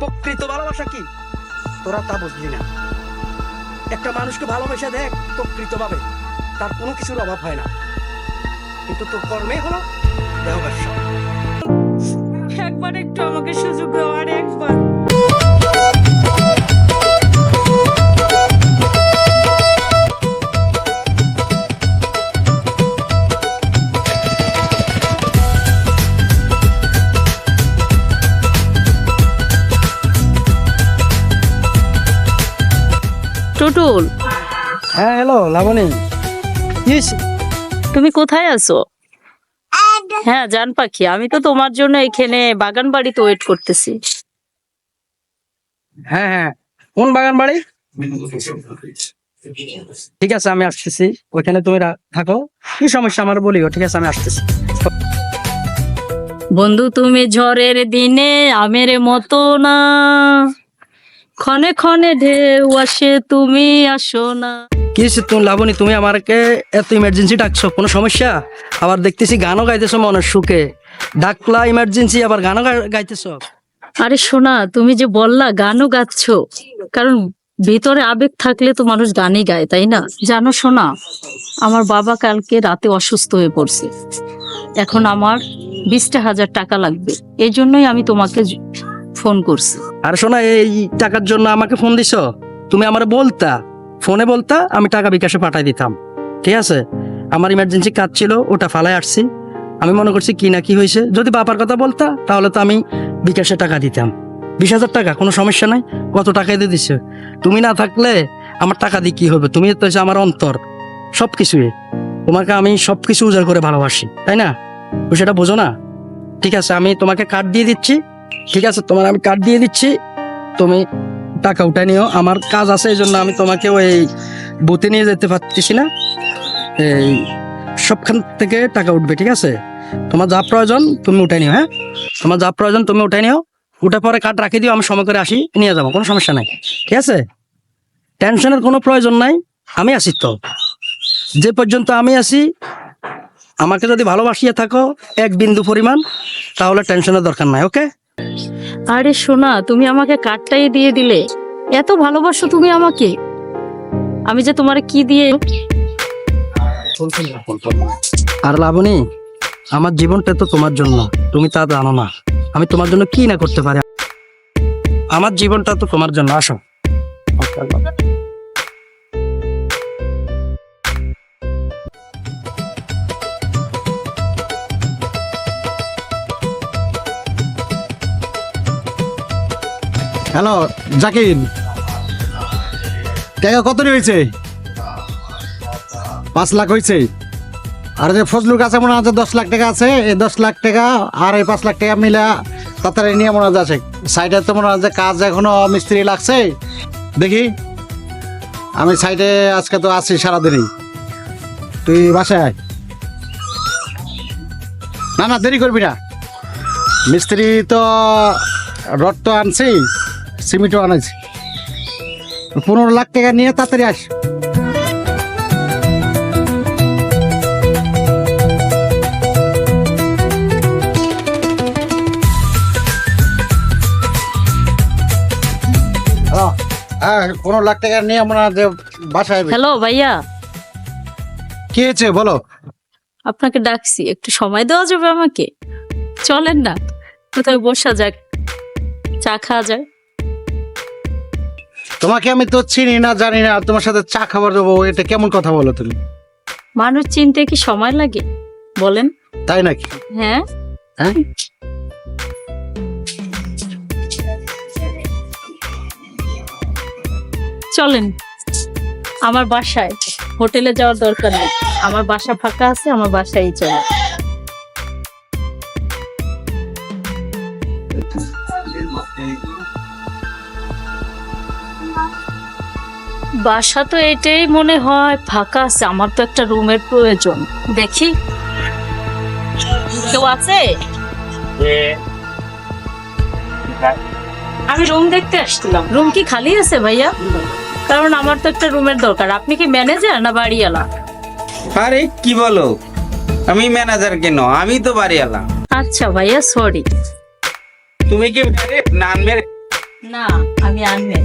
প্রকৃত ভালোবাসা কি? তোরা তা বুঝলি না। একটা মানুষকে ভালোবাসা দেখ, প্রকৃতভাবে তার কোনো কিছুর অভাব হয় না। কিন্তু তোর কর্মে হলো দেহ ব্যবসা একবার একটু আমাকে সুযোগ দেওয়ার একবার। টুটুল। হ্যাঁ হ্যালো লাবণী। ইস তুমি কোথায় আছো? হ্যাঁ জান পাখি আমি তো তোমার জন্য এখানে বাগান বাড়িতে ওয়েট করতেছি। হ্যাঁ হ্যাঁ। কোন বাগান বাড়ি? ঠিক আছে আমি আসতেছি। ওইখানে তুমি থাকো। কি সমস্যা আমার বলিও ঠিক আছে আমি আসতেছি। বন্ধু তুমি ঝড়ের দিনে আমের মতো না। ক্ষণে ক্ষণে ঢেউ আসে তুমি আসো না। কি তুমি লাবণী? তুমি আমাকে এত ইমার্জেন্সি ডাকছো কোনো সমস্যা? আবার দেখতেছি গানও গাইতেছো মনের সুখে। ডাকলা ইমার্জেন্সি আবার গানও গাইতেছো? আরে শোনা তুমি যে বললা গানও গাচ্ছ কারণ ভিতরে আবেগ থাকলে তো মানুষ গানই গায় তাই না? জানো শোনা আমার বাবা কালকে রাতে অসুস্থ হয়ে পড়ছে। এখন আমার বিশটা হাজার টাকা লাগবে এই জন্যই আমি তোমাকে ফোন করছি। আর শোনা এই টাকার জন্য আমাকে ফোন দিছো? তুমি আমার বলতা। ফোনে বলতা, আমি টাকা বিকাশে পাঠাই দিতাম। ঠিক আছে? আমার ইমার্জেন্সি কাজ ছিল, ওটা ফালাই আসছি। আমি মনে করছি কি না কি হয়েছে। যদি বাবার কথা বলতা, তাহলে তো আমি বিকাশে টাকা দিতাম। বিশ হাজার টাকা, কোনো সমস্যা নাই। কত টাকা দিয়ে দিছো? তুমি না থাকলে আমার টাকা দিয়ে কি হবে? তুমি তো আমার অন্তর। সব কিছুই তোমাকে আমি সব কিছু উজাড় করে ভালোবাসি, তাই না? সেটা বোঝো না? ঠিক আছে, আমি তোমাকে কার্ড দিয়ে দিচ্ছি। ঠিক আছে, তোমার আমি কার্ড দিয়ে দিচ্ছি। তুমি টাকা উঠে নিও। আমার কাজ আছে, এই জন্য আমি তোমাকে ওই বুথে নিয়ে যেতে পারতেছি না। এই সবখান থেকে টাকা উঠবে, ঠিক আছে? তোমার যা প্রয়োজন তুমি উঠে নিও হ্যাঁ? তোমার যা প্রয়োজন তুমি উঠে নিও। উঠে পরে কার্ড রাখি দিও, আমি সময় করে আসি, নিয়ে যাব, কোনো সমস্যা নাই। ঠিক আছে? টেনশনের কোনো প্রয়োজন নাই, আমি আছি তো। যে পর্যন্ত আমি আছি, আমাকে যদি ভালোবাসিয়ে থাকো এক বিন্দু পরিমাণ, তাহলে টেনশনের দরকার নাই, ওকে? আরে শোনা তুমি আমাকে কার্ডটাই দিয়ে দিলে। এত ভালোবাসো তুমি আমাকে। আমি যে তোমার কি দিয়ে আর লাবণী, আমার জীবনটা তো তোমার জন্য। তুমি তা জানো না। আমি তোমার জন্য কি না করতে পারি? আমার জীবনটা তো তোমার জন্য, আসো। হ্যালো, জাকির। টাকা কত হয়েছে? পাঁচ লাখ হয়েছে। আর যে ফজলুর কাছে মনে হচ্ছে দশ লাখ টাকা আছে, এই দশ লাখ টাকা আর এই পাঁচ লাখ টাকা মিলে তাড়াতাড়ি নিয়ে মনে আছে। সাইডে তো মনে হচ্ছে কাজ এখনও মিস্ত্রি লাগছে। দেখি। আমি সাইডে আজকে তো আছি সারাদিনই। তুই বাসায় না না, দেরি করবি না। মিস্ত্রি তো রড তো আনছি সিমেন্টও আনাইছি। পনেরো লাখ টাকা নিয়ে তাড়াতাড়ি আস। হ্যাঁ পনেরো লাখ টাকা নিয়ে আমরা যে বাসায়। হ্যালো ভাইয়া। কি হয়েছে বলো? আপনাকে ডাকছি একটু সময় দেওয়া যাবে আমাকে? চলেন না কোথায় বসা যাক চা খাওয়া যায় তোমাকে আমি তো চিনি না জানি না তোমার সাথে চা খাবার দেবো এটা কেমন কথা বলো তুমি? মানুষ চিনতে কি সময় লাগে? বলেন। তাই নাকি? হ্যাঁ। হ্যাঁ? চলেন আমার বাসায়। হোটেলে যাওয়ার দরকার নেই। আমার বাসা ফাঁকা আছে আমার বাসায় চলে। বাসা তো এটাই মনে হয় ফাঁকা আছে আমার তো একটা রুমের প্রয়োজন। দেখি। কেউ আছে? আমি রুম দেখতে আসছিলাম। রুম কি খালি আছে ভাইয়া? কারণ আমার তো একটা রুমের দরকার। আপনি কি ম্যানেজার না বাড়িওয়ালা? আরে কি বলো? আমি ম্যানেজার কেন? আমি তো বাড়িওয়ালা। আচ্ছা ভাইয়া সরি। তুমি কি মেরে নান মেরে না আমি আনবে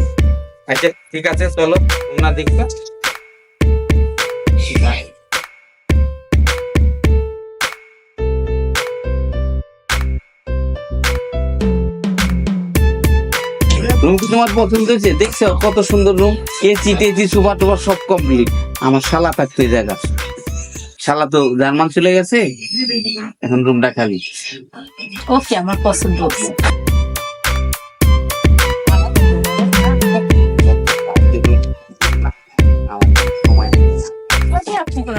আচ্ছা ঠিক আছে চলো তোমরা দেখবে। রুম কি তোমার পছন্দ হয়েছে? দেখছ কত সুন্দর রুম এসি টেসি সুপার টুপার সব কমপ্লিট আমার শালা থাকতো জায়গা। শালা তো জার্মান চলে গেছে এখন রুমটা খালি। ওকে আমার পছন্দ হচ্ছে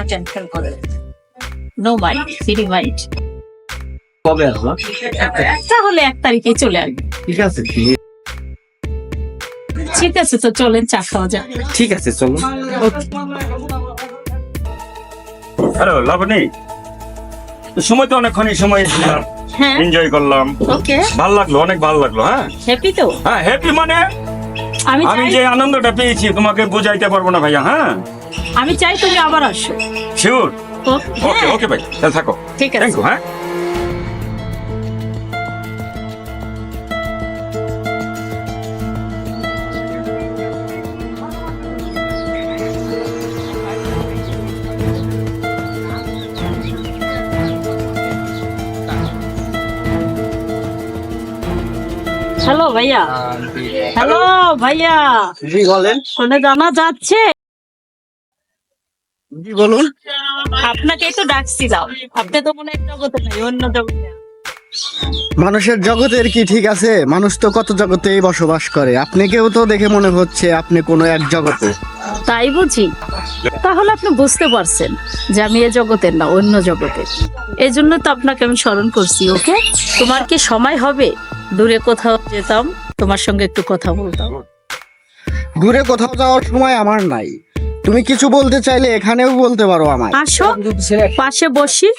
টেনশন করেন নো মাইন্ড ফ্রি মাইন্ড কবে আসবা? তাহলে এক তারিখে চলে আসবে। ঠিক আছে ঠিক আছে তো চলেন চা খাওয়া যাক। ঠিক আছে চলো হ্যালো লাবণী সময় তো অনেকক্ষণই সময় ছিলাম হ্যাঁ। এনজয় করলাম। ওকে ভালো লাগল অনেক ভালো লাগল হ্যাঁ? হ্যাপি তো? হ্যাঁ হ্যাপি মানে? আমি যে আনন্দটা পেয়েছি তোমাকে বোঝাইতে পারব না ভাইয়া হ্যাঁ? আমি চাই তুমি আবার আসো। শিওর ওকে ওকে ভাই তাহলে থাকো। ঠিক আছে। থ্যাংক ইউ হ্যাঁ। হ্যালো ভাইয়া। হ্যালো ভাইয়া। শুনে জানা যাচ্ছে জি বলুন। তো ডাকছিলাম আপনি তো মনে হয় জগতে নাই অন্য জগতে। মানুষের জগতের কি ঠিক আছে? মানুষ তো কত জগতেই বসবাস করে। আপনাকেও তো দেখে মনে হচ্ছে আপনি কোনো এক জগতে। তাই বুঝি? তাহলে আপনি বুঝতে পারছেন যে আমি এ জগতের না অন্য জগতের। এই জন্য তো আপনাকে আমি স্মরণ করছি ওকে? তোমার কি সময় হবে? দূরে কোথাও যেতাম তোমার সঙ্গে একটু কথা বলতাম। দূরে কোথাও যাওয়ার সময় আমার নাই। তুমি কিছু বলতে চাইলে এখানেও বলতে পারো আমায়। আসো পাশে বসি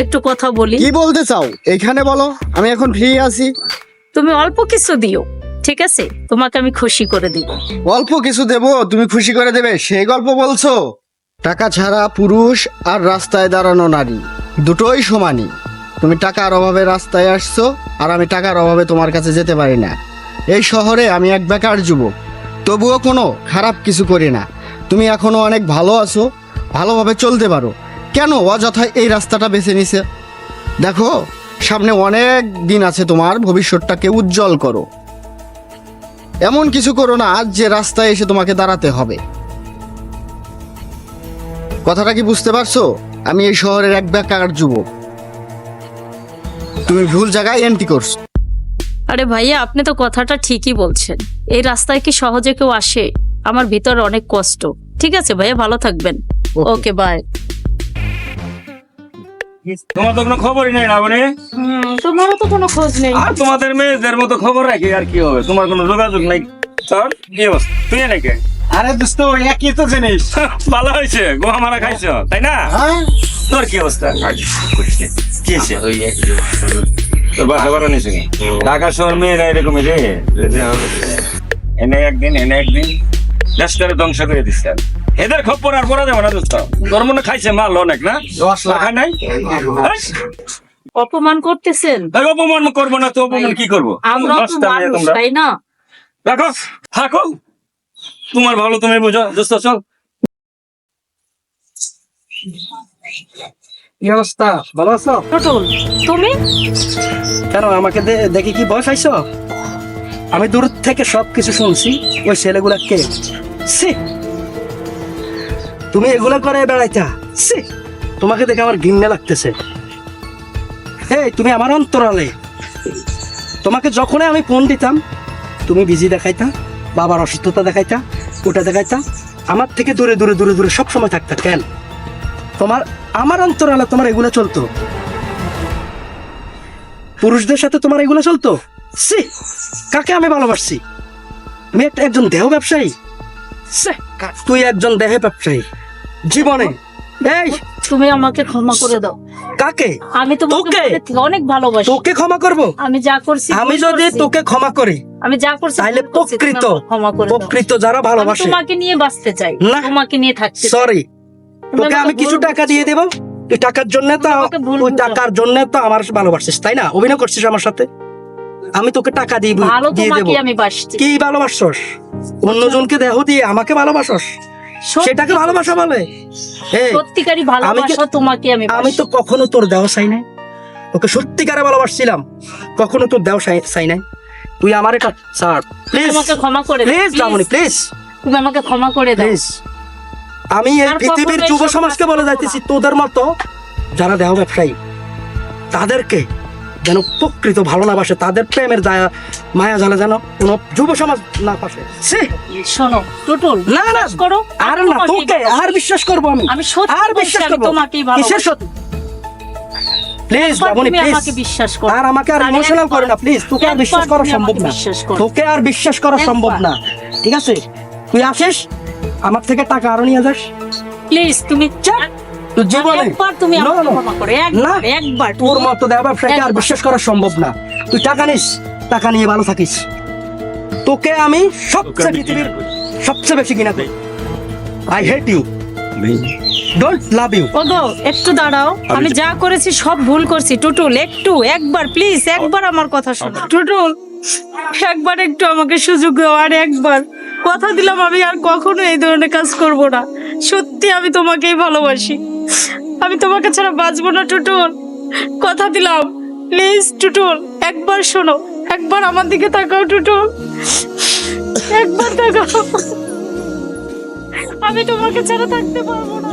একটু কথা বলি। কি বলতে চাও? এখানে বলো আমি এখন ফ্রি আছি। তুমি অল্প কিছু দিও ঠিক আছে? তোমাকে আমি খুশি করে দিব। অল্প কিছু দেব তুমি খুশি করে দেবে সেই গল্প বলছো? টাকা ছাড়া পুরুষ আর রাস্তায় দাঁড়ানো নারী দুটোই সমানই। তুমি টাকার অভাবে রাস্তায় আসছো আর আমি টাকার অভাবে তোমার কাছে যেতে পারি না। এই শহরে আমি এক বেকার যুবক তবুও কোনো খারাপ কিছু করি না। তুমি এখনও অনেক ভালো আছো, ভালোভাবে চলতে পারো। কেন অযথায় এই রাস্তাটা বেছে নিছে? দেখো, সামনে অনেক দিন আছে তোমার, ভবিষ্যৎটাকে উজ্জ্বল করো। এমন কিছু করো না যে রাস্তায় এসে তোমাকে দাঁড়াতে হবে। কথাটা কি বুঝতে পারছ? আমি এই শহরের এক বেকার যুবক। তুমি ভুল জায়গায় এন্ট্রি করছ। আরে ভাইয়া, আপনি তো কথাটা ঠিকই বলছেন। এই রাস্তায় কি সহজে কেউ আসে? আমার ভিতরে অনেক কষ্ট। ঠিক আছে ভাইয়া ভালো থাকবেন। ওকে বাই তোমার তো কোনো খবরই নেই লাবণী তোমারও তো কোনো খোঁজ নেই। আর তোমাদের মেয়েদের মতো খবর রাখি আর কি হবে? তোমার কোনো যোগাযোগ নাই? তোর কি অবস্থা? তুই নাকি আরে দোস্ত একই তো জিনিস। ভালো হয়েছে গোহা মারা খাইছ তাই না? তোর কি অবস্থা? কি হয়েছে? তোর বাসা বাড়া ঢাকা শহর মেয়েরা এরকমই রে। এনে একদিন এনে একদিন। দেশটারে ধ্বংস করে দিচ্ছে এদের খবর আর পড়া যাবে না দোস্ত। তোর মনে খাইছে মাল অনেক না? দশ লাখ। নাই? অপমান করতেছেন? তাই অপমান করব না তো অপমান কি করব? আমরা তো মানুষ তাই না? রাখো থাকো। তোমার ভালো তুমি বুঝো। দোস্ত চল। কি অবস্থা? ভালো আছো? টোটল তুমি? কেন আমাকে দেখে কি ভয় পাইছো? আমি দূর থেকে সবকিছু শুনছি। ওই ছেলেগুলা কে? তুমি এগুলা করে বেড়াইতা। সি তোমাকে দেখে আমার ঘিন্নে লাগতেছে। এই তুমি আমার অন্তরালে। তোমাকে যখনই আমি ফোন দিতাম, তুমি বিজি দেখাইতা, বাবার অসুস্থতা দেখাইতা, ওটা দেখাইতা, আমার থেকে দূরে দূরে দূরে দূরে সব সময় থাকতা, কেন? তোমার, আমার অন্তরালে তোমার এগুলো চলতো। পুরুষদের সাথে তোমার এগুলো চলতো? সি কাকে আমি ভালোবাসছি? আমি একটা একজন দেহ ব্যবসায়ী। তুই একজন দেহ ব্যবসায়ী। জীবনে। এই তুমি আমাকে ক্ষমা করে দাও। কাকে? আমি তোমাকে? অনেক ভালোবাসি। তোকে ক্ষমা করব? আমি যা করছি আমি যদি তোকে ক্ষমা করি আমি যা করছি তুমি প্রকৃত ক্ষমা করে প্রকৃত যারা ভালোবাসে। তোমাকে নিয়ে বাঁচতে চাই না। তোমাকে নিয়ে থাকতে সরি তোকে আমি কিছু টাকা দিয়ে দেব? তুই টাকার জন্য তো টাকার জন্য তো আমার ভালোবাসিস তাই না? অভিনয় করছিস আমার সাথে? আমি তোকে টাকা দিব দিয়ে দেবো। কি ভালোবাসছস? অন্যজনকে দেহ দিয়ে আমাকে ভালোবাসস সেটাকে ভালোবাসা বলে। সত্যিকারই ভালোবাসা তোমাকে আমি আমি তো কখনো তোর দেহ চাই নাই। তোকে সত্যিকারে ভালোবাসছিলাম। কখনো তোর দেহ চাই- নাই। তুই আমার এটা স্যার প্লিজ আমাকে ক্ষমা করে প্লিজ। রামনি প্লিজ তুমি আমাকে ক্ষমা করে দাও। প্লিজ আমি এই পৃথিবীর যুব সমাজকে বলে। যাইতেছি তোদের মতো যারা দেহ ব্যবসায়ী তাদেরকে যেন প্রকৃত ভালো না বাসে তাদের প্রেমের দায়া মায়া জালে যেন কোনো যুব সমাজ না পাশে। শোনো টুটুল না না করো আর না তোকে আর বিশ্বাস করব আমি। আমি আর বিশ্বাস করব। তোমাকেই কিসের সত্যি? প্লিজ বাবুনি প্লিজ। আমাকে বিশ্বাস করো। আর আমাকে আর ইমোশনাল করে না প্লিজ তোকে আর বিশ্বাস করা সম্ভব না। তোকে আর বিশ্বাস করা সম্ভব না। ঠিক আছে? তুই আসিস? আমার থেকে টাকা আরও নিয়ে যাস। প্লিজ তুমি জীবনে একবার তুমি আমাকে ক্ষমা করো একবার একবার তোর মতো ব্যবসাকে আর বিশ্বাস করা সম্ভব না। তুই টাকা নিস টাকা নিয়ে ভালো থাকিস। তোকে আমি সবচেয়ে পৃথিবীর সবচেয়ে বেশি কিনা করি। I hate you don't love you ওগো একটু দাঁড়াও। আমি যা করেছি সব ভুল করছি টুটুল একটু একবার প্লিজ একবার আমার কথা শোনো। টুটুল একবার একটু আমাকে সুযোগ দাও আর একবার। কথা দিলাম আমি আর কখনো এই ধরনের কাজ করব না। সত্যি আমি তোমাকেই ভালোবাসি। আমি তোমাকে ছাড়া বাঁচবো না, টুটুল। কথা দিলাম। প্লিজ, টুটুল, একবার শোনো। একবার আমার দিকে তাকাও, টুটুল। একবার তাকাও। আমি তোমাকে ছাড়া থাকতে পারব না।